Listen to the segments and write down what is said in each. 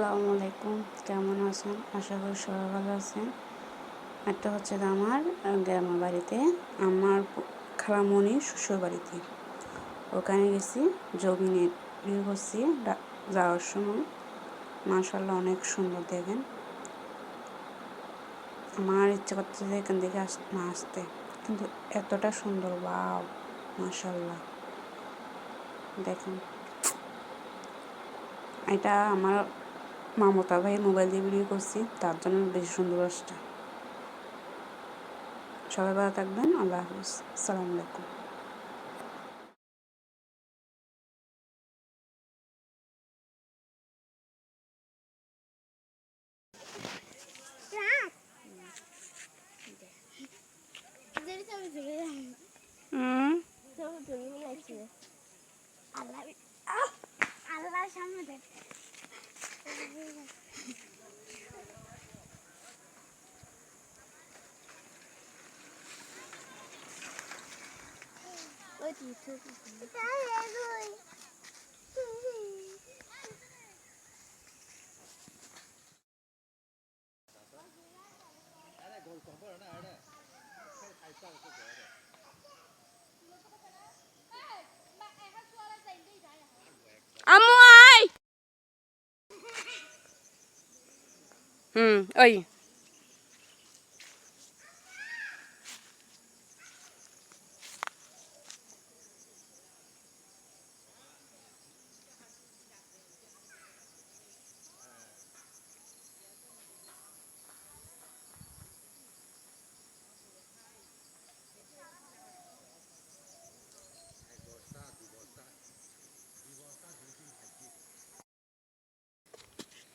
আসসালামু আলাইকুম। কেমন আছেন? আশা করি সবাই ভালো আছেন। একটা হচ্ছে আমার গ্রামের বাড়িতে আমার খালামণি শ্বশুর বাড়িতে। ওখানে গেছি জমিনের বিয়ে করছি যাওয়ার সময়। মাশাল্লাহ অনেক সুন্দর দেখেন। আমার ইচ্ছে করছে যে এখান থেকে আস না আসতে। কিন্তু এতটা সুন্দর বাও মাশাল্লাহ দেখেন। এটা আমার মামতা ভাই মোবাইল দিয়ে ভিডিও করছি, তার জন্য বেশি সুন্দর আসছে। সবাই ভালো থাকবেন, আল্লাহ হাফিজ। আসসালামু আলাইকুম। 어디 유튜브 아무 아이 응 어이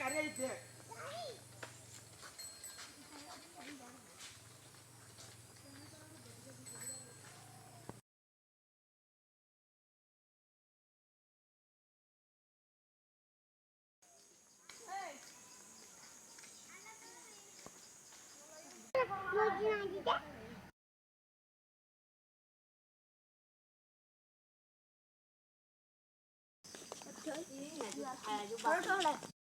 干那一只？哎。哎。我干那一只？快上来。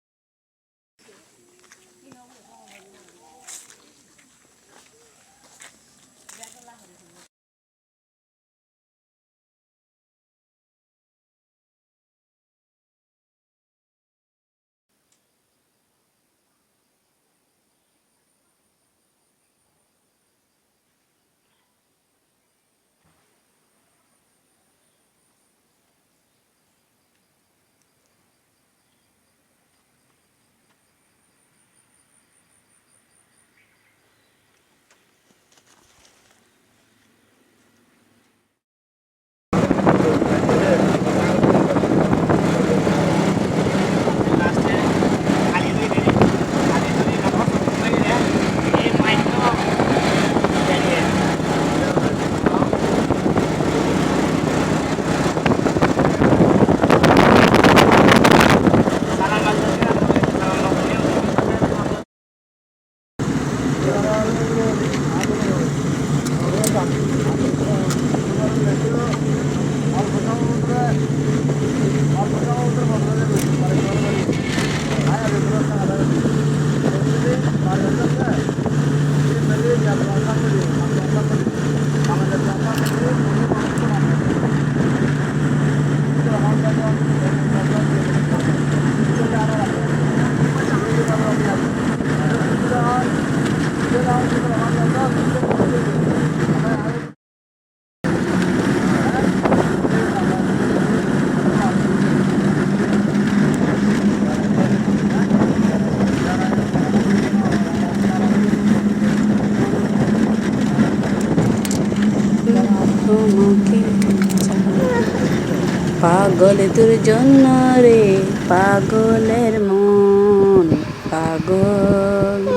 পাগল তোর জন্য রে পাগলের মন পাগল?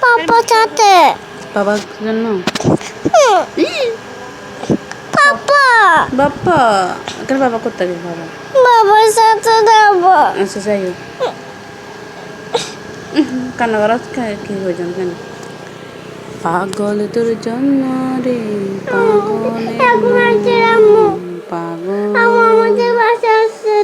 পাপা সাথে বাবার জন্য? পাপা। বাপ্পা কেন বাবা করতে গেল বাবা বাবার সাথে যাব আচ্ছা যাই হোক। কান্না করা কে- কি হয়েছেন কেন? পাগল তোর জন্য রে মন, পাগল। আমাদের বাসা আসছে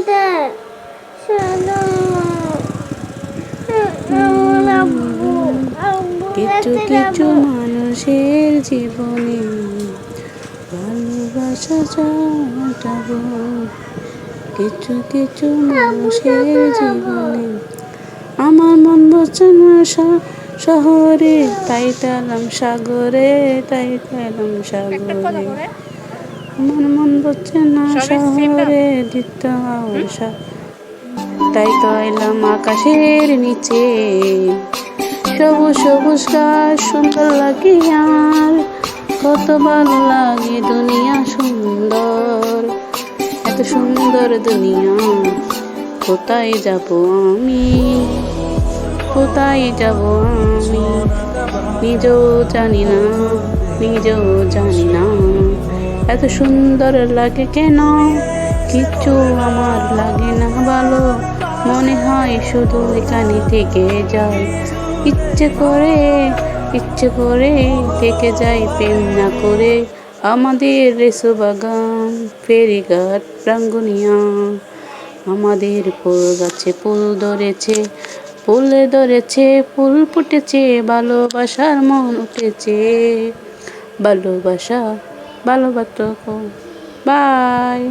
কিছু কিছু মানুষের জীবনে ভালোবাসা চাটাবো কিছু কিছু মানুষের জীবনে আমার মন বসছে না শহরে। তাই তালাম সাগরে তাই তালাম সাগরে। আমার মন বসছে না শহরে দিতে সা- তাই তো এলাম আকাশের নিচে। সবুজ সবুজ গাছ সুন্দর লাগে আর কত ভালো লাগে দুনিয়া সুন্দর। এত সুন্দর দুনিয়া কোথায় যাব আমি? কোথায় যাব আমি? নিজেও জানি না নিজেও জানি না। এত সুন্দর লাগে কেন? কিচ্ছু আমার লাগে না ভালো। মনে হয় শুধু এখানে থেকে যায় ইচ্ছে করে ইচ্ছে করে থেকে যাই, প্রেম না করে। আমাদের রেসো বাগান ফেরিঘাট রাঙ্গুনিয়া আমাদের ফুল গাছে ফুল ধরেছে, ফুলে ধরেছে, ফুল ফুটেছে, ভালোবাসার মন উঠেছে। ভালোবাসা ভালোবাসা বাই।